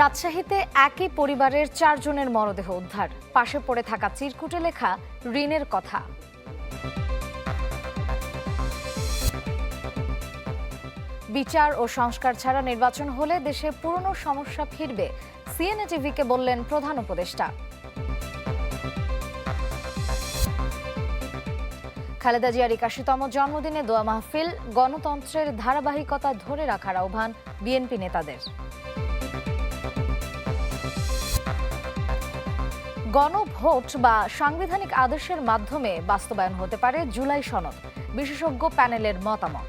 রাজশাহীতে একই পরিবারের চারজনের মরদেহ উদ্ধার। পাশে পড়ে থাকা চিরকুটে লেখা ঋণের কথা। বিচার ও সংস্কার ছাড়া নির্বাচন হলে দেশে পুরনো সমস্যা ফিরবে, সিএনএ টিভিকে বললেন প্রধান উপদেষ্টা। খালেদা জিয়ার একাশিতম জন্মদিনে দোয়া মাহফিল, গণতন্ত্রের ধারাবাহিকতা ধরে রাখার আহ্বান বিএনপি নেতাদের। গণভোট বা সাংবিধানিক আদেশের মাধ্যমে বাস্তবায়ন হতে পারে জুলাই সনদ, বিশেষজ্ঞ প্যানেলের মতামত।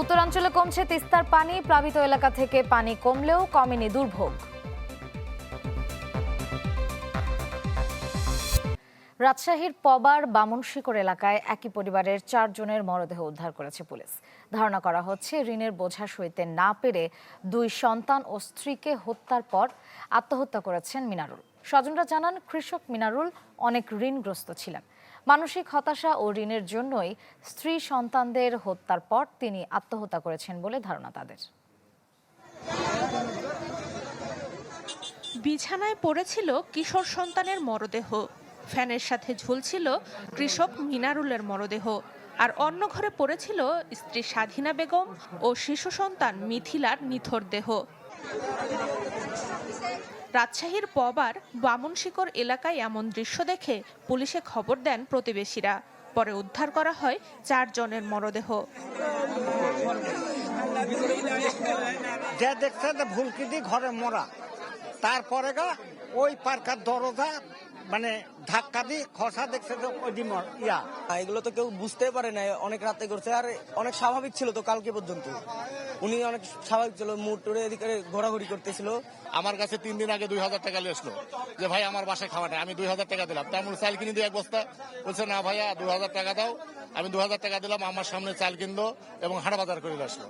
উত্তরাঞ্চলে কমছে তিস্তার পানি, প্লাবিত এলাকা থেকে পানি কমলেও কমেনি দুর্ভোগ। রাজশাহীর পবার বামনশিকর এলাকায় একই পরিবারের চারজনের মরদেহ উদ্ধার করেছে পুলিশ। ধারণা করা হচ্ছে ঋণের বোঝা সইতে না পেরে দুই সন্তান ও স্ত্রীকে হত্যার পর আত্মহত্যা করেছেন মিনারুল। স্বজনরা জানান, কৃষক মিনারুল অনেক ঋণগ্রস্ত ছিলেন। মানসিক হতাশা ও ঋণের জন্যই স্ত্রী সন্তানদের হত্যার পর তিনি আত্মহত্যা করেছেন বলে ধারণা তাদের। বিছানায় পড়েছিল কিশোর সন্তানের মরদেহ। ফ্যানের সাথে ঝুলছিল কৃষক মিনারুলের মরদেহ। আর অন্য ঘরে পড়েছিল স্ত্রী স্বাধীনা বেগম ও শিশু সন্তান মিথিলার নিথর দেহ। রাজশাহীর পবার বামনশিকর এলাকায় এমন দৃশ্য দেখে পুলিশে খবর দেন প্রতিবেশীরা। পরে উদ্ধার করা হয় চারজনের মরদেহ। যে দেখছে যে ভুলকি ঘরে মরা, তারপরে ওই পার্কার দরজা মানে ধাক্কা দিয়ে খসা দেখছে ওই দি ইয়া। এগুলো তো কেউ বুঝতে পারে না অনেক রাতে করছে আর অনেক স্বাভাবিক ছিল তো কালকে পর্যন্ত। উনি অনেক স্বাভাবিক ছিল মুটুরে এদিকে ঘোরাঘুরি করতেছিল। আমার কাছে তিন দিন আগে দুই হাজার টাকা এসলো যে ভাই আমার বাসায় খাওয়াটা আমি দুই হাজার টাকা দিলাম। তেমন চাল কিনে দিই এক বস্তা বলছে না ভাইয়া দুই হাজার টাকা দাও আমি দু হাজার টাকা দিলাম আমার সামনে চাল কিনলো এবং হাট বাজার করে আসলো।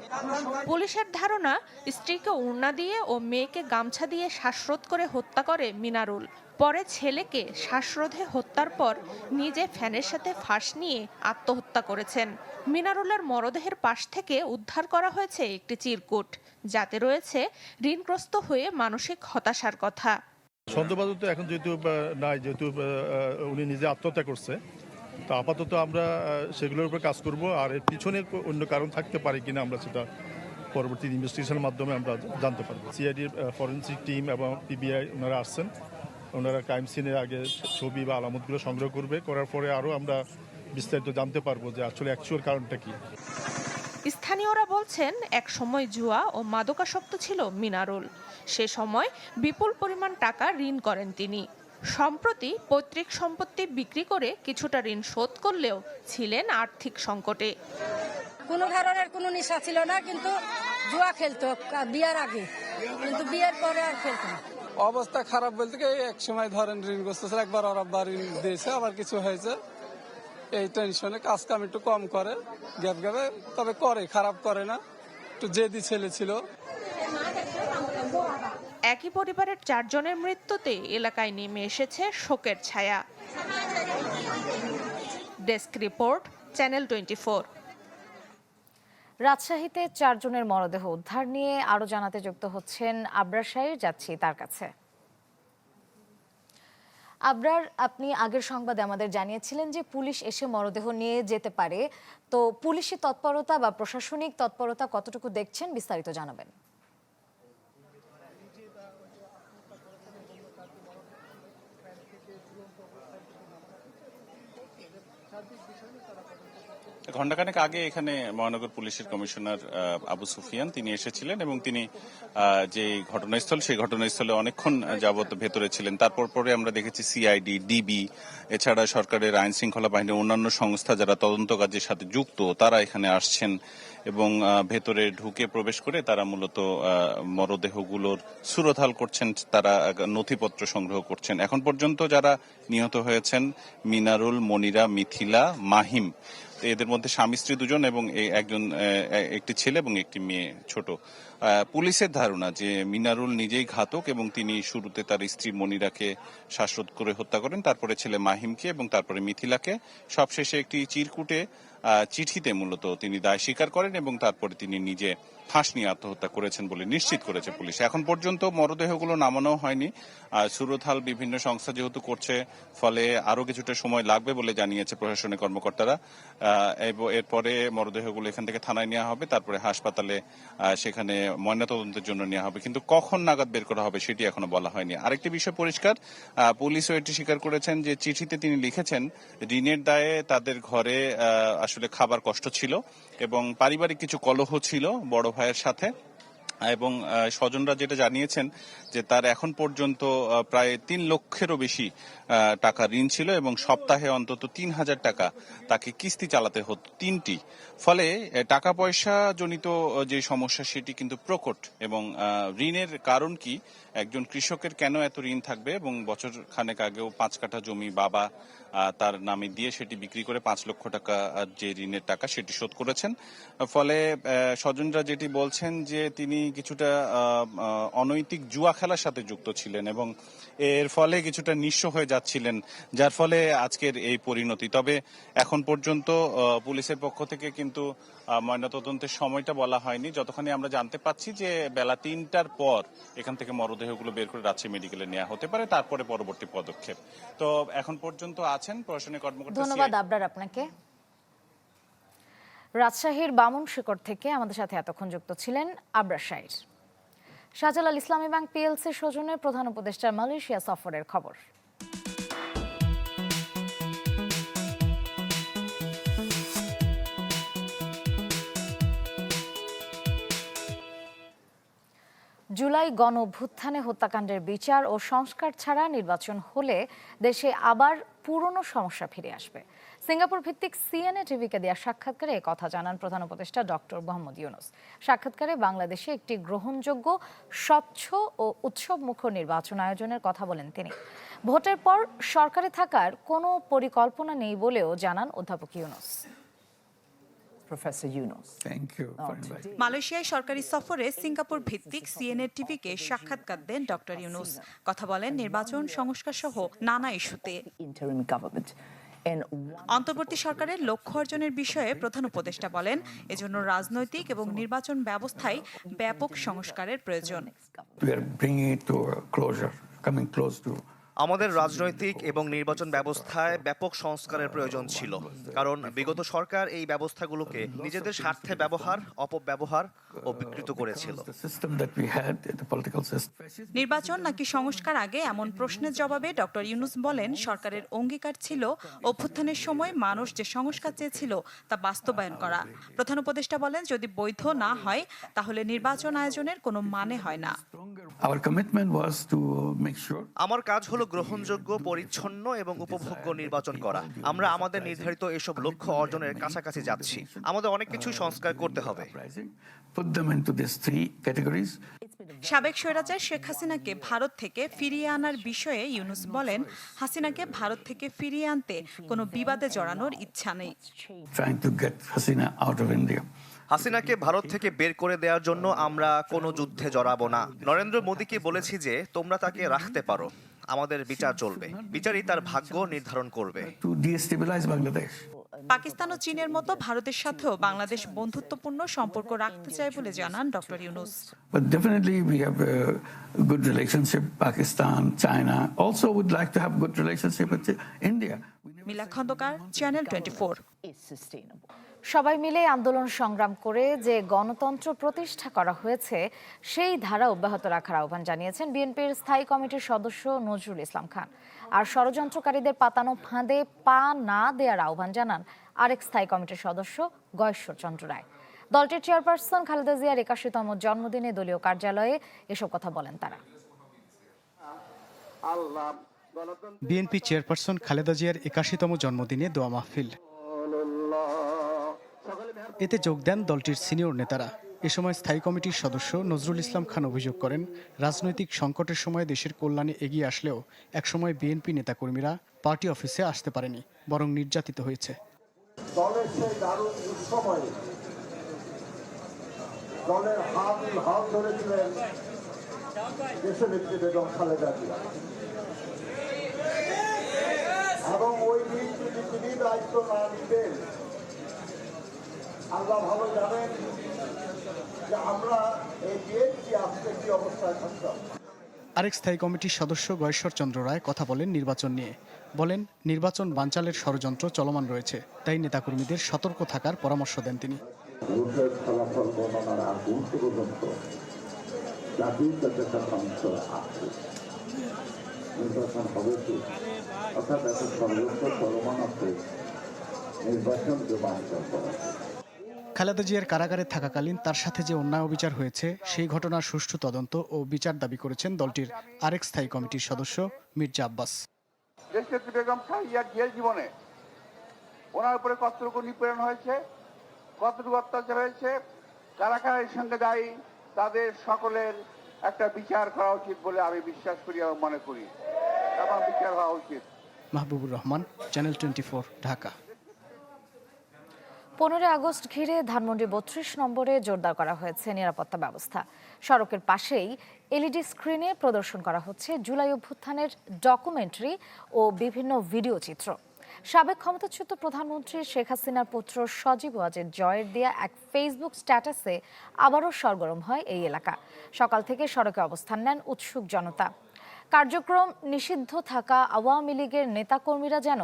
পুলিশের ধারণা স্ত্রীকে উড়না দিয়ে ও মেয়েকে গামছা দিয়ে শ্বাসরোধ করে হত্যা করে মিনারুল। পরে ছেলেকে শ্বাসরোধে হত্যার পর নিজে ফ্যানের সাথে ফাঁস নিয়ে আত্মহত্যা করেছেন। মিনারুলের মরদেহের পাশ থেকে উদ্ধার করা হয়েছে একটি চিরকুট। যাতে রয়েছে ঋণগ্রস্ত হয়ে মানসিক হতাশার কথা। সন্দেহবাদী তো এখন যেহেতু নাই, যেহেতু উনি নিজে আত্মহত্যা করছে, তো আপাতত আমরা সেগুলোর উপর কাজ করব, আর এর পিছনে অন্য কারণ থাকতে পারে কিনা আমরা সেটা পরবর্তী ইনভেস্টিগেশনের মাধ্যমে আমরা জানতে পারব। সিআইডির ফরেন্সিক টিম এবং পিবিআই ওনারা আসছেন। ওনারা ক্রাইম সিনের আগে ছবি বা আলামতগুলো সংগ্রহ করবে করার পরে আরও আমরা বিস্তারিত জানতে পারব যে আসলে অ্যাকচুয়াল কারণটা কি। স্থানীয়রা বলছেন এক সময় জুয়া ও মাদকাসক্ত ছিল মিনারুল। সে সময় বিপুল পরিমাণ টাকা ঋণ করেন তিনি। সম্প্রতি পৈতৃক সম্পত্তি বিক্রি করে কিছুটা ঋণ শোধ করলেও ছিলেন আর্থিক সংকটে। কোনো ধরনের কোনো নেশা ছিল না কিন্তু জুয়া খেলতো বিয়ার আগে। কিন্তু বিয়ের পরে আর খেলতো না। অবস্থা খারাপ বলতে কি এক সময় ধরেন ঋণগ্রস্ত ছিল একবার ওর আব্বা ঋণ দিয়েছে আবার কিছু হয়েছে। এই টেনশনে কাজ কাম একটু কম করে গ্যাপ গ্যাপে তবে করে খারাপ করে না। একটু জেদি ছেলে ছিল। একই পরিবারের চারজনের মৃত্যুতে এলাকায় নেমে এসেছে শোকের ছায়া। ডেস্ক রিপোর্ট চ্যানেল টোয়েন্টি রাজশাহীতে চারজনের মরদেহ উদ্ধার নিয়ে আরও জানাতে যুক্ত হচ্ছেন আবরার যাচ্ছি তার কাছে। আব্রার, আপনি আগের সংবাদে আমাদের জানিয়েছিলেন যে পুলিশ এসে মরদেহ নিয়ে যেতে পারে। তো পুলিশি তৎপরতা বা প্রশাসনিক তৎপরতা কতটুকু দেখছেন বিস্তারিত জানাবেন। ঘণ্টাখানেক আগে এখানে মহানগর পুলিশের কমিশনার আবু সুফিয়ান তিনি এসেছিলেন এবং তিনি যে ঘটনাস্থল সেই ঘটনাস্থলে অনেকক্ষণ যাবত ভেতরে ছিলেন। তারপর পরে আমরা দেখেছি সিআইডি, ডিবি, এছাড়া সরকারের আইন শৃঙ্খলা বাহিনীর অন্যান্য সংস্থা যারা তদন্ত কাজের সাথে যুক্ত, তারা এখানে আসছেন এবং ভেতরে ঢুকে প্রবেশ করে তারা মূলত মরদেহগুলোর সুরতাল করছেন, তারা নথিপত্র সংগ্রহ করছেন। এখন পর্যন্ত যারা নিহত হয়েছেন, মিনারুল, মনিরা, মিথিলা, মাহিম এদের মধ্যে স্বামী স্ত্রী দুজন এবং একজন একটি ছেলে এবং একটি মেয়ে ছোট। পুলিশের ধারণা যে মিনারুল নিজেই ঘাতক এবং তিনি শুরুতে তার স্ত্রী মনিরাকে শ্বাসরোধ করে হত্যা করেন, তারপরে ছেলে মাহিমকে এবং তারপরে মিথিলাকে। সবশেষে একটি চিরকুটে চিঠিতে মূলত তিনি দায় স্বীকার করেন এবং তারপরে তিনি নিজে ফাঁস নিয়ে আত্মহত্যা করেছেন বলে নিশ্চিত করেছে পুলিশ। এখন পর্যন্ত মরদেহগুলো নামানো হয়নি। সুরতহাল বিভিন্ন সংস্থা যেহেতু করছে, ফলে আরও কিছুটা সময় লাগবে বলে জানিয়েছে প্রশাসনিক কর্মকর্তারা। এরপরে মরদেহগুলো এখান থেকে থানায় নেওয়া হবে, তারপরে হাসপাতালে সেখানে ময়নাতদন্তের জন্য নেওয়া হবে। কিন্তু কখন নাগাদ বের করা হবে সেটি এখনও বলা হয়নি। আরেকটি বিষয় পরিষ্কার পুলিশও এটি স্বীকার করেছেন যে চিঠিতে তিনি লিখেছেন, ঋণের দায়ে তাদের ঘরে আসলে খাবার কষ্ট ছিল এবং পারিবারিক কিছু কলহ ছিল, বড় ভাইয়ের সাথে, এবং স্বজনরা যেটা জানিয়েছেন যে তার এখন পর্যন্ত প্রায় তিন লক্ষেরও বেশি টাকা ঋণ ছিল এবং সপ্তাহে অন্তত তিন হাজার টাকা তাকে কিস্তি চালাতে হতো তিনটি। ফলে টাকা পয়সা জনিত যে সমস্যা সেটি কিন্তু প্রকট এবং ঋণের কারণ কি? একজন কৃষকের কেন এত ঋণ থাকবে এবং বছর খানেক আগেও পাঁচ কাঠা জমি বাবা তার নামে দিয়ে সেটি বিক্রি করে পাঁচ লক্ষ টাকা যে ঋণের টাকা সেটি শোধ করেছেন। ফলে স্বজনরা যেটি বলছেন যে তিনি কিছুটা অনৈতিক জুয়া খেলার সাথে যুক্ত ছিলেন এবং এর ফলে কিছুটা নিঃস্ব হয়ে যাচ্ছিলেন, যার ফলে আজকের এই পরিণতি। তবে এখন পর্যন্ত পুলিশের পক্ষ থেকে কিন্তু ময়নাতদন্তের সময়টা বলা হয়নি। যতখানি আমরা জানতে পাচ্ছি যে বেলা তিনটার পর এখান থেকে মরদেহগুলো বের করে রাজশাহী মেডিকেলে নেওয়া হতে পারে, তারপরে পরবর্তী পদক্ষেপ। তো এখন পর্যন্ত আছেন প্রশাসনিক কর্মকর্তা ধন্যবাদ আবরার আপনাকে। রাজশাহীর বামুন শিকড় থেকে আমাদের সাথে এতক্ষণ যুক্ত ছিলেন আবরার শাহির শাহজালাল ইসলামী ব্যাংক পিএলসি সৌজন্যে প্রধান উপদেষ্টার মালয়েশিয়া সফরের খবর। জুলাই গণ অভ্যুত্থানে হত্যাকাণ্ডের বিচার ও সংস্কার ছাড়া নির্বাচন হলে দেশে আবার পুরনো সমস্যা ফিরে আসবে। সিঙ্গাপুর ভিত্তিক সিএনএ টিভিকে দেওয়া সাক্ষাৎকারে কথা জানান প্রধান উপদেষ্টা ডক্টর মোহাম্মদ ইউনুস। সাক্ষাৎকারে বাংলাদেশে একটি গ্রহণযোগ্য, স্বচ্ছ ও উৎসবমুখর নির্বাচন আয়োজনের কথা বলেন তিনি। ভোটের পর সরকারে থাকার কোনো পরিকল্পনা নেই বলেও জানান অধ্যাপক Yunus. Thank you for inviting. মালয়েশিয়ায় সরকারি সফরে সিঙ্গাপুর ভিত্তিক সিএনএ টিভিকে সাক্ষাৎকার দেন ডক্টর ইউনুস। কথা বলেন নির্বাচন সংস্কার সহ নানা ইস্যুতে. অন্তর্বর্তী সরকারের লক্ষ্য অর্জনের বিষয়ে প্রধান উপদেষ্টা বলেন এজন্য রাজনৈতিক এবং নির্বাচন ব্যবস্থায় ব্যাপক সংস্কারের প্রয়োজন। আমাদের রাজনৈতিক এবং নির্বাচন ব্যবস্থায় ব্যাপক সংস্কারের প্রয়োজন ছিল। কারণ বিগত সরকার এই ব্যবস্থাগুলোকে নিজেদের স্বার্থে ব্যবহার অপব্যবহার ও বিকৃত করেছিল. নির্বাচন নাকি সংস্কার আগে এমন প্রশ্নের জবাবে ডক্টর ইউনুস বলেন সরকারের অঙ্গীকার ছিল অভ্যুত্থানের সময় মানুষ যে সংস্কার চেয়েছিল তা বাস্তবায়ন করা। প্রধান উপদেষ্টা বলেন যদি বৈধ না হয় তাহলে নির্বাচন আয়োজনের কোনো মানে হয় না। আমার কাজ হলো গ্রহণযোগ্য পরিচ্ছন্ন এবং উপভোগ্য নির্বাচন করা। আমরা আমাদের নির্ধারিত এসব লক্ষ্য অর্জনের কাছাকাছি যাচ্ছি। আমাদের অনেক কিছুই সংস্কার করতে হবে. সাবেক স্বৈরাচার শেখ হাসিনাকে ভারত থেকে ফিরিয়ে আনার বিষয়ে ইউনুস বলেন হাসিনাকে ভারত থেকে ফিরিয়ে আনতে কোনো বিবাদে জড়ানোর ইচ্ছা নেই. হাসিনাকে ভারত থেকে বের করে দেওয়ার জন্য আমরা কোনো যুদ্ধে জড়াবো না। নরেন্দ্র মোদীকে বলেছি যে তোমরা তাকে রাখতে পারো। আমাদের বিচার চলবে। বিচারই তার ভাগ্য নির্ধারণ করবে। পাকিস্তান ও চীনের মতো ভারতের সাথেও বাংলাদেশ বন্ধুত্বপূর্ণ সম্পর্ক রাখতে চায় বলে জানান doctor Yunus. Definitely we have good relationship Pakistan China. Also would like to have good relationship with India Mila Khandakar channel 24 সবাই মিলে আন্দোলন সংগ্রাম করে যে গণতন্ত্র প্রতিষ্ঠা করা হয়েছে, সেই ধারা অব্যাহত রাখার আহ্বান জানিয়েছেন বিএনপির স্থায়ী কমিটির সদস্য নজরুল ইসলাম খান। আর ষড়যন্ত্রকারীদের পাতানো ফাঁদে পা না দেওয়ার আহ্বান জানান আরেক স্থায়ী কমিটির সদস্য গয়েশ্বর চন্দ্র রায়। দলটির চেয়ারপারসন খালেদা জিয়ার একাশিতম জন্মদিনে দলীয় কার্যালয়ে এসব কথা বলেন তারা। বিএনপি চেয়ারপারসন খালেদা জিয়ার একাশিতম জন্মদিনে দোয়া মাহফিল। এতে যোগ দেন দলটির সিনিয়র নেতারা। এ সময় স্থায়ী কমিটির সদস্য নজরুল ইসলাম খান অভিযোগ করেন, রাজনৈতিক সংকটের সময় দেশের কল্যাণে এগিয়ে আসলেও একসময় বিএনপি নেতাকর্মীরা পার্টি অফিসে আসতে পারেনি, বরং নির্যাতিত হয়েছে। দলের হাত খালেদা এবং ওই দিন যদি তিনি দায়িত্ব না নিতেন আল্লাহ ভালো জানেন যে আমরা এই বিএনপি আজকে কি অবস্থায় থাকতাম। আরেক স্থায়ী কমিটির সদস্য গয়েশ্বর চন্দ্র রায় কথা বলেন নির্বাচন নিয়ে। বলেন নির্বাচন বানচালের ষড়যন্ত্র চলমান রয়েছে তাই নেতাকর্মীদের সতর্ক থাকার পরামর্শ দেন তিনি। নির্বাচন হবে কি? অর্থাৎ এত সর্বোচ্চ চলমান আছে নির্বাচনকে বাঞ্চাল করা খালেদা জিয়ার কারাগারে থাকাকালীন তার সাথে যে অন্যায় অবিচার হয়েছে সেই ঘটনার সুষ্ঠু তদন্ত ও বিচার দাবি করেছেন দলটির আরেক স্থায়ী কমিটির সদস্য মির্জা আব্বাস। দেশনেত্রী বেগম জেল জীবনে ওনার উপরে কতটুকু নিপীড়ন হয়েছে কতটুকু অত্যাচার হয়েছে কারা কারা সঙ্গে দায়ী তাদের সকলের একটা বিচার করা উচিত বলে আমি বিশ্বাস করি এবং মনে করি। এবং বিচার হওয়া উচিত। Mahbubur Rahman channel twenty Dhaka. পনেরোই আগস্ট ঘিরে ধানমন্ডি বত্রিশ নম্বরে জোরদার করা হয়েছে নিরাপত্তা ব্যবস্থা। সড়কের পাশেই এলইডি স্ক্রিনে প্রদর্শন করা হচ্ছে জুলাই অভ্যুত্থানের ডকুমেন্টারি ও বিভিন্ন ভিডিও চিত্র। সাবেক ক্ষমতাচ্যুত প্রধানমন্ত্রী শেখ হাসিনার পুত্র সজীব ওয়াজেদ জয়ের দেয়া এক ফেসবুক স্ট্যাটাসে আবারও সরগরম হয় এই এলাকা। সকাল থেকে সড়কে অবস্থান নেন উৎসুক জনতা। কার্যক্রম নিষিদ্ধ থাকা আওয়ামী লীগের নেতাকর্মীরা যেন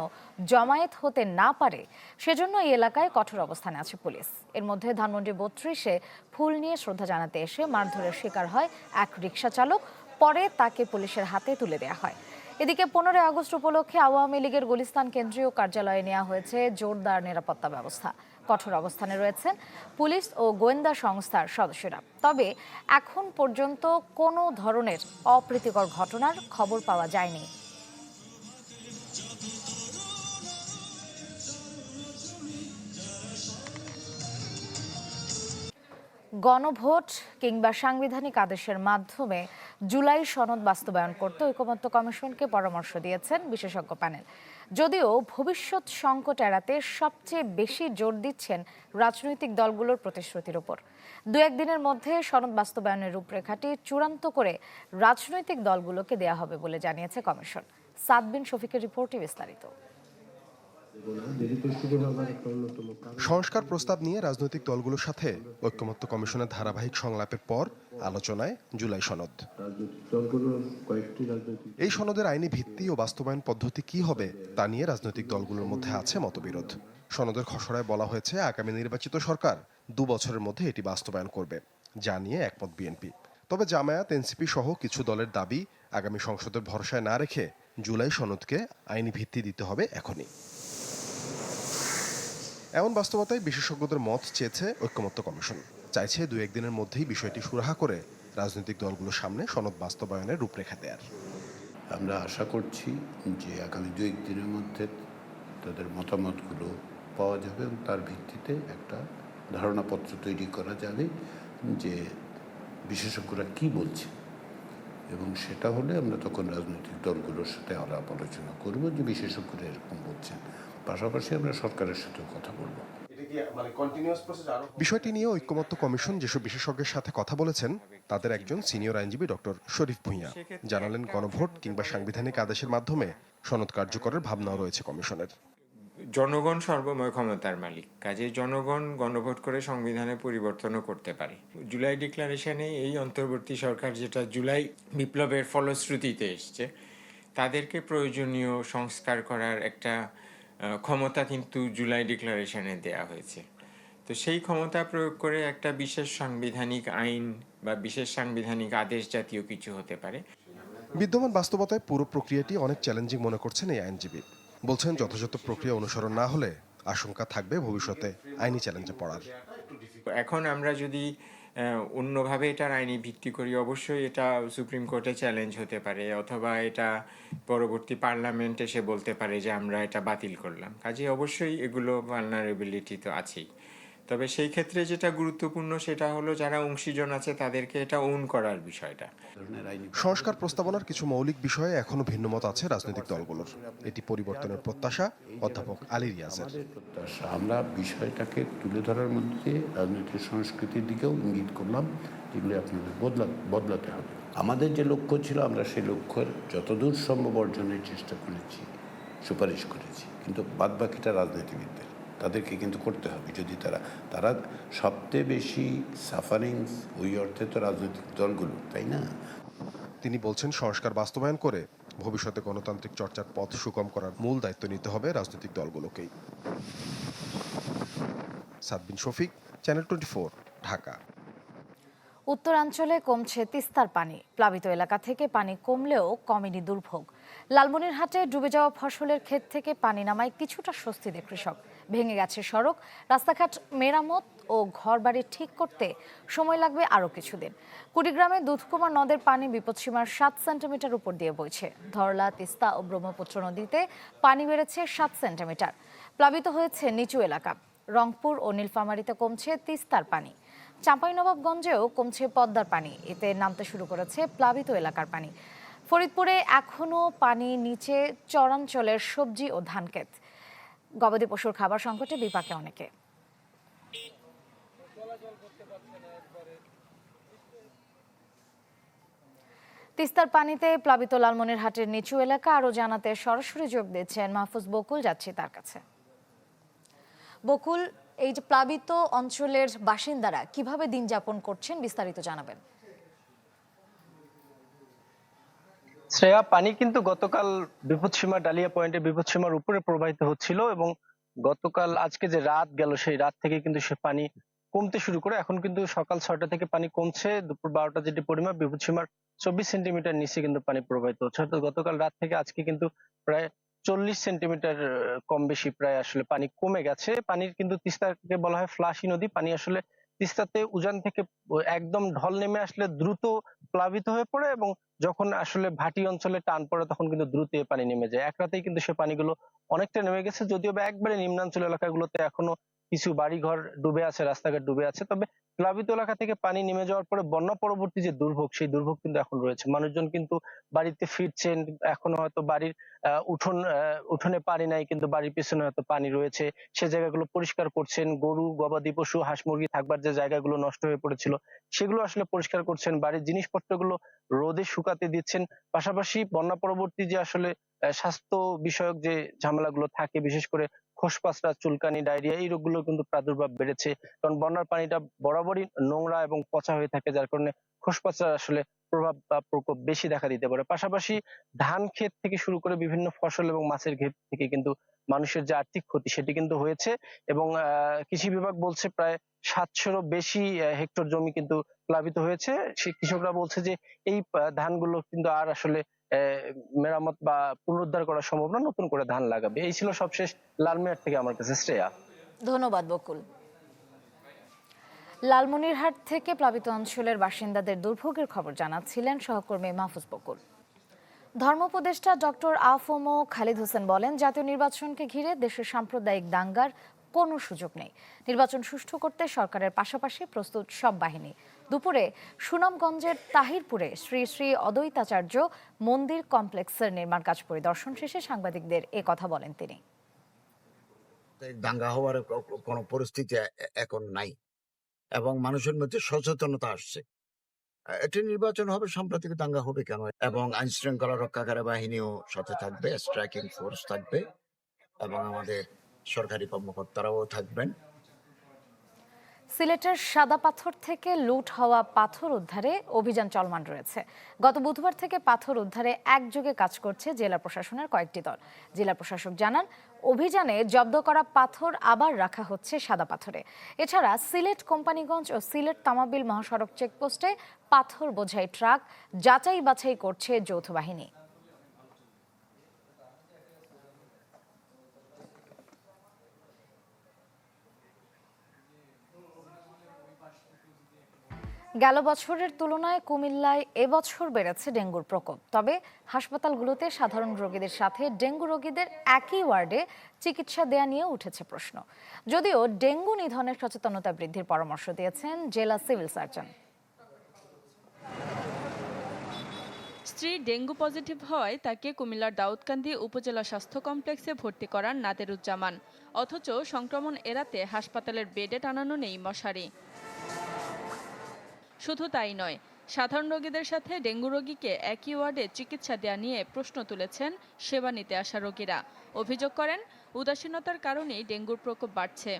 জমায়েত হতে না পারে, সেজন্য এই এলাকায় কঠোর অবস্থানে আছে পুলিশ। এর মধ্যে ধানমন্ডি বত্রিশে ফুল নিয়ে শ্রদ্ধা জানাতে এসে মারধরের শিকার হয় এক রিক্সা চালক, পরে তাকে পুলিশের হাতে তুলে দেওয়া হয়। এদিকে পনেরোই আগস্ট উপলক্ষে আওয়ামী লীগের গুলিস্তান কেন্দ্রীয় কার্যালয়ে নেওয়া হয়েছে জোরদার নিরাপত্তা ব্যবস্থা। কঠোর অবস্থানে রয়েছেন পুলিশ ও গোয়েন্দা সংস্থার সদস্যরা। তবে এখন পর্যন্ত কোনো ধরনের অপ্রীতিকর ঘটনার খবর পাওয়া যায়নি। গণভোট কিংবা সাংবিধানিক আদেশের মাধ্যমে জুলাই সনদ বাস্তবায়ন করতে ঐকমত্য কমিশনকে পরামর্শ দিয়েছেন বিশেষজ্ঞ প্যানেল। যদিও ভবিষ্যৎ সংকট এড়াতে সবচেয়ে বেশি জোর দিচ্ছেন রাজনৈতিক দলগুলোর প্রতিশ্রুতির উপর। দু একদিনের মধ্যে সনদ বাস্তবায়নের রূপরেখাটি চূড়ান্ত করে রাজনৈতিক দলগুলোকে দেয়া হবে বলে জানিয়েছে কমিশন। সাদবিন শফিকের রিপোর্টে বিস্তারিত। সংস্কার প্রস্তাব নিয়ে রাজনৈতিক দলগুলোর সাথে ঐক্যমত্য কমিশনের ধারাবাহিক সংলাপের পর আলোচনায় জুলাই সনদ। এই সনদের আইনি ভিত্তি ও বাস্তবায়ন পদ্ধতি কি হবে তা নিয়ে রাজনৈতিক দলগুলোর মধ্যে আছে মতবিরোধ। সনদের খসড়ায় বলা হয়েছে, আগামী নির্বাচিত সরকার দু বছরের মধ্যে এটি বাস্তবায়ন করবে, যা নিয়ে একমত বিএনপি। তবে জামায়াত, এনসিপি সহ কিছু দলের দাবি আগামী সংসদের ভরসায় না রেখে জুলাই সনদকে আইনি ভিত্তি দিতে হবে এখনই। এমন বাস্তবতায় বিশেষজ্ঞদের মত চেয়েছে ঐক্যমত্য কমিশন। চাইছে দু একদিনের মধ্যেই বিষয়টি সুরাহা করে রাজনৈতিক দলগুলোর সামনে সনদ বাস্তবায়নের রূপরেখা দেয়ার। আমরা আশা করছি যে আগামী দু একদিনের মধ্যে তাদের মতামতগুলো পাওয়া যাবে এবং তার ভিত্তিতে একটা ধারণাপত্র তৈরি করা যাবে যে বিশেষজ্ঞরা কি বলছে। এবং সেটা হলে আমরা তখন রাজনৈতিক দলগুলোর সাথে আলাপ আলোচনা করব যে বিশেষজ্ঞরা এরকম বলছেন। পাশাপাশি আমরা সরকারের সাথেও কথা বলব। বিষয়টি নিয়ে ঐক্যমত্য কমিশন যেসব বিশেষজ্ঞের সাথে কথা বলেছেন তাদের একজন সিনিয়র আইনজীবী ডক্টর শরীফ ভূঁইয়া। জানালেন গণভোট কিংবা সাংবিধানিক আদেশের মাধ্যমে সনদ কার্যকরের ভাবনাও রয়েছে কমিশনের। জনগণ সর্বময় ক্ষমতার মালিক। কাজে জনগণ গণভোট করে সংবিধানে পরিবর্তনও করতে পারে। জুলাই ডিক্লারেশনে এই অন্তর্বর্তী সরকার যেটা জুলাই বিপ্লবের ফলশ্রুতিতে এসছে, তাদেরকে প্রয়োজনীয় সংস্কার করার একটা ক্ষমতা কিন্তু জুলাই ডিক্লারেশনে দেয়া হয়েছে। তো সেই ক্ষমতা প্রয়োগ করে একটা বিশেষ সাংবিধানিক আইন বা বিশেষ সাংবিধানিক আদেশ জাতীয় কিছু হতে পারে। বিদ্যমান বাস্তবতায় পুরো প্রক্রিয়াটি অনেক চ্যালেঞ্জিং মনে করছেন এই আইনজীবী। বলছেন যথাযথ প্রক্রিয়া অনুসরণ না হলে আশঙ্কা থাকবে ভবিষ্যতে আইনি চ্যালেঞ্জে পড়ার। এখন আমরা যদি অন্যভাবে এটার আইনি ভিত্তি করি, অবশ্যই এটা সুপ্রিম কোর্টে চ্যালেঞ্জ হতে পারে, অথবা এটা পরবর্তী পার্লামেন্টে এসে বলতে পারে যে আমরা এটা বাতিল করলাম। কাজে অবশ্যই এগুলো ভালনারেবিলিটি তো আছেই। তবে সেই ক্ষেত্রে যেটা গুরুত্বপূর্ণ সেটা হলো যারা অংশীজন আছে তাদেরকে এটা ওন করার বিষয়টা। সংস্কার প্রস্তাবনার কিছু মৌলিক বিষয়ে এখনও ভিন্নমত আছে রাজনৈতিক দলগুলোর। এটি পরিবর্তনের প্রত্যাশা অধ্যাপক আলী রিয়াজের। আমরা বিষয়টাকে তুলে ধরার মধ্যে রাজনৈতিক সংস্কৃতির দিকেও ইঙ্গিত করলাম যেগুলি আপনাদের বদলা বদলাতে হবে। আমাদের যে লক্ষ্য ছিল আমরা সেই লক্ষ্যের যতদূর সম্ভব অর্জনের চেষ্টা করেছি সুপারিশ করেছি কিন্তু বাদবাকিটা রাজনীতিবিদদের। তাদেরকে কিন্তু করতে হবে। যদি তারা তারা সবচেয়ে বেশি সাফারিংস ওই অর্থে তো রাজনৈতিক দলগুলো তাই না? তিনি বলছেন সংস্কার বাস্তবায়ন করে ভবিষ্যতে গণতান্ত্রিক চর্চার পথ সুগম করার মূল দায়িত্ব নিতে হবে রাজনৈতিক দলগুলোকেই। Sadbin Shafiq channel twenty Dhaka. উত্তরাঞ্চলে কমছে তিস্তার পানি। প্লাবিত এলাকা থেকে পানি কমলেও কমেনি দুর্ভোগ। লালমনিরহাটে ডুবে যাওয়া ফসলের ক্ষেত থেকে পানি নামায় কিছুটা স্বস্তি দেয় কৃষক। ভেঙে গেছে সড়ক, রাস্তাঘাট মেরামত ও ঘরবাড়ি ঠিক করতে সময় লাগবে আরও কিছুদিন। কুড়িগ্রামে দুধকুমার নদের পানি বিপদসীমার সাত সেন্টিমিটার উপর দিয়ে বইছে। ধরলা, তিস্তা ও ব্রহ্মপুত্র নদীতে পানি বেড়েছে সাত সেন্টিমিটার। প্লাবিত হয়েছে নিচু এলাকা। রংপুর ও নীলফামারীতে কমছে তিস্তার পানি। চাঁপাইনবাবগঞ্জেও কমছে পদ্মার পানি। এতে নামতে শুরু করেছে প্লাবিত এলাকার পানি। ফরিদপুরে এখনও পানি নিচে চরাঞ্চলের সবজি ও ধানক্ষেত গবাদি পশুর খাবার সংকটে বিপাকে অনেকে। তিস্তার পানিতে প্লাবিত লালমনিরহাটের নিচু এলাকা আরও জানাতে সরাসরি যোগ দিচ্ছেন মাহফুজ বকুল, যাচ্ছি তার কাছে। বকুল, এই যে প্লাবিত অঞ্চলের বাসিন্দারা কীভাবে দিন যাপন করছেন বিস্তারিত জানাবেন। শ্রেয়া পানি কিন্তু গতকাল বিপদসীমা ডালিয়া পয়েন্টের বিপদসীমার উপরে প্রবাহিত হচ্ছিল এবং গতকাল আজকে যে রাত গেল, সেই রাত থেকে কিন্তু সে পানি কমতে শুরু করে। এখন কিন্তু সকাল ছয়টা থেকে পানি কমছে, দুপুর বারোটা যেটি পরিমাপ, বিপদসীমার চব্বিশ সেন্টিমিটার নিচে কিন্তু পানি প্রবাহিত হচ্ছে। অর্থাৎ গতকাল রাত থেকে আজকে কিন্তু প্রায় চল্লিশ সেন্টিমিটার কম বেশি প্রায় আসলে পানি কমে গেছে। পানির কিন্তু তিস্তাকে বলা হয় ফ্লাশি নদী। পানি আসলে তিস্তাতে উজান থেকে একদম ঢল নেমে আসলে দ্রুত প্লাবিত হয়ে পড়ে এবং যখন আসলে ভাটি অঞ্চলে টান পড়ে তখন কিন্তু দ্রুত পানি নেমে যায়। এক রাতেই কিন্তু সে পানিগুলো অনেকটা নেমে গেছে, যদিও বা একবারে নিম্নাঞ্চল এলাকাগুলোতে এখনও কিছু বাড়িঘর ডুবে আছে, রাস্তাঘাট ডুবে আছে। তবে প্লাবিত এলাকা থেকে পানি নেমে যাওয়ার পরে বন্যা পরবর্তী যে দুর্ভোগ, সেই দুর্ভোগ কিন্তু এখন রয়েছে। মানুষজন কিন্তু বাড়িতে ফিরছেন, এখনও হয়তো বাড়ির উঠোন উঠোনে পানি নাই, কিন্তু বাড়ির পেছনে হয়তো পানি রয়েছে। সে জায়গাগুলো পরিষ্কার করছেন, গরু, গবাদি পশু, হাঁস মুরগি থাকবার যে জায়গাগুলো নষ্ট হয়ে পড়েছিল, সেগুলো আসলে পরিষ্কার করছেন। বাড়ির জিনিসপত্রগুলো রোদে শুকাতে দিচ্ছেন। পাশাপাশি বন্যা পরবর্তী যে আসলে স্বাস্থ্য বিষয়ক যে ঝামেলাগুলো থাকে, বিশেষ করে খোসপাসরা চুলকানি, ডায়রিয়া এই রোগগুলো কিন্তু প্রাদুর্ভাব বেড়েছে। কারণ বন্যার পানিটা বরাবরই নোংরা এবং পচা হয়ে থাকে, যার কারণে খোসপাসরা আসলে প্রভাব বা প্রকোপ বেশি দেখা দিতে পারে। পাশাপাশি ধান ক্ষেত থেকে শুরু করে বিভিন্ন ফসল এবং মাছের ক্ষেত থেকে কিন্তু মানুষের যে আর্থিক ক্ষতি, সেটি কিন্তু হয়েছে এবং কৃষি বিভাগ বলছে প্রায় সাতশোরও বেশি হেক্টর জমি কিন্তু প্লাবিত হয়েছে। কৃষকরা বলছে যে এই ধানগুলো কিন্তু আর আসলে মেরামত বা পুনরুদ্ধার করা সম্ভব না, নতুন করে ধান লাগাবে। এই ছিল সবশেষ লালমিয়ার থেকে আমার কাছে শ্রেয়া। ধন্যবাদ, বকুল। লালমনিরহাট থেকে প্লাবিত অঞ্চলের বাসিন্দাদের দুর্ভোগের খবর জানাচ্ছিলেন সহকর্মী মাহফুজ বকুল। ধর্মোপদেষ্টা ডক্টর আফমো খালিদ হোসেন বলেন, জাতীয় নির্বাচনকে ঘিরে দেশের সাম্প্রদায়িক দাঙ্গার কোনো সুযোগ নেই। নির্বাচন সুষ্ঠু করতে সরকারের পাশাপাশি প্রস্তুত সব বাহিনী। দুপুরে সুনামগঞ্জের তাহিরপুরে শ্রী শ্রী অদ্বৈতাচার্য মন্দির কমপ্লেক্সের নির্মাণ কাজ পরিদর্শন শেষে সাংবাদিকদের এ কথা বলেন তিনি। দাঙ্গা হওয়ার কোনো পরিস্থিতি এখন নাই এবং মানুষের মধ্যে সচেতনতা আসছে। এটি নির্বাচন হবে, সাম্প্রতিক দাঙ্গা হবে কেন? এবং আইন শৃঙ্খলা রক্ষাকারী বাহিনীও সাথে থাকবে স্ট্রাইকিং ফোর্স থাকবে এবং আমাদের সরকারি কর্মকর্তারাও থাকবেন। সিলেটের সাদা পাথর থেকে লুট হওয়া পাথর উদ্ধারে অভিযান চলমান রয়েছে। গত বুধবার থেকে পাথর উদ্ধারে একযোগে কাজ করছে জেলা প্রশাসনের কয়েকটি দল। জেলা প্রশাসক জানান, অভিযানে জব্দ করা পাথর আবার রাখা হচ্ছে সাদা পাথরে। এছাড়া সিলেট কোম্পানিগঞ্জ ও সিলেট তামাবিল মহাসড়ক চেকপোস্টে পাথর বোঝাই ট্রাক যাচাই বাছাই করছে যৌথ বাহিনী। গেল বছরের তুলনায় কুমিল্লায় এবছর বেড়েছে ডেঙ্গুর প্রকোপ। তবে হাসপাতালগুলোতে সাধারণ রোগীদের সাথে ডেঙ্গু রোগীদের একই ওয়ার্ডে চিকিৎসা দেয়া নিয়ে উঠেছে প্রশ্ন। যদিও ডেঙ্গু নিধনের সচেতনতা বৃদ্ধির পরামর্শ দিয়েছেন জেলা সিভিল সার্জন। স্ত্রী ডেঙ্গু পজিটিভ হয়, তাকে কুমিল্লার দাউদকান্দি উপজেলা স্বাস্থ্য কমপ্লেক্সে ভর্তি করান নাদেরুজ্জামান। অথচ সংক্রমণ এড়াতে হাসপাতালের বেডে টানানো নেই মশারি। শুধু তাই নয় সাধারণ রোগীদের সাথে ডেঙ্গু রোগীকে একই ওয়ার্ডে চিকিৎসা দেওয়া নিয়ে প্রশ্ন তুলেছেন সেবা নিতে আসা রোগীরা। অভিযোগ করেন উদাসীনতার কারণেই ডেঙ্গুর প্রকোপ বাড়ছে।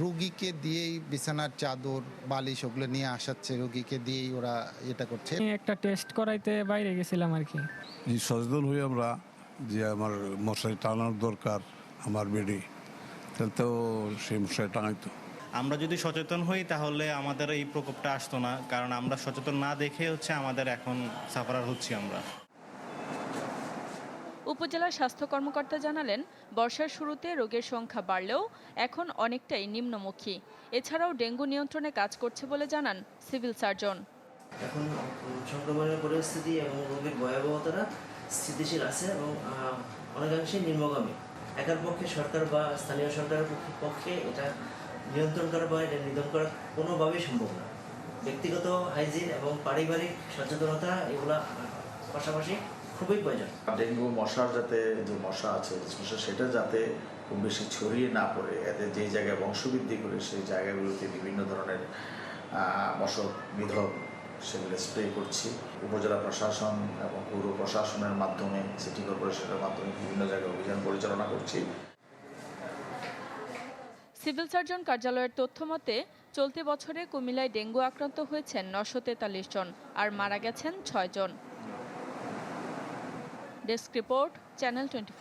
রুগীকে দিয়েই বিছানার চাদর বালিশ ওগুলো নিয়ে আসাচ্ছে রুগীকে দিয়েই ওরা এটা করছে। একটা টেস্ট করাইতে বাইরে গেছিলাম আর কি। যে সচেতন হই আমরা যে আমার মশারি টানানোর দরকার আমার বেডে। তাহলে তো সেই মশারি টাঙাইতো আমরা যদি সচেতন হই তাহলে আমাদের এই প্রকোপটা আসতো না। কারণ আমরা সচেতন না দেখে হচ্ছে আমাদের এখন সাফারার হচ্ছি আমরা। উপজেলা স্বাস্থ্য কর্মকর্তা জানালেন বর্ষার শুরুতে রোগের সংখ্যা বাড়লেও এখন অনেকটাই নিম্নমুখী। এছাড়াও ডেঙ্গু নিয়ন্ত্রণে কাজ করছে বলে জানান সিভিল সার্জন। এখন সংক্রমণের পরিস্থিতি এবং রোগের ভয়াবহতাটা স্থিতিশীল আছে এবং আহ, অনেকাংশেই নিম্নগামী। একার পক্ষে সরকার বা স্থানীয় সরকারের পক্ষে এটা নিয়ন্ত্রণ করা বা এটা নিধন করা কোনোভাবেই সম্ভব না। ব্যক্তিগত হাইজিন এবং পারিবারিক সচেতনতা এগুলা পাশাপাশি খুবই প্রয়োজন। ডেঙ্গু মশার যাতে, যে মশা আছে সেটা যাতে খুব বেশি ছড়িয়ে না পড়ে, এতে যেই জায়গায় বংশবৃদ্ধি করে সেই জায়গাগুলোতে বিভিন্ন ধরনের মশক নিধক সেগুলো স্প্রে করছি। উপজেলা প্রশাসন এবং পৌর প্রশাসনের মাধ্যমে সিটি কর্পোরেশনের মাধ্যমে বিভিন্ন জায়গায় অভিযান পরিচালনা করছি। সিভিল সার্জন কার্যালয়ের তথ্য মতে, চলতি বছরে কুমিল্লায় ডেঙ্গু আক্রান্ত হয়েছেন নশো তেতাল্লিশ জন আর মারা গেছেন ছয় জন। Desk report, channel twenty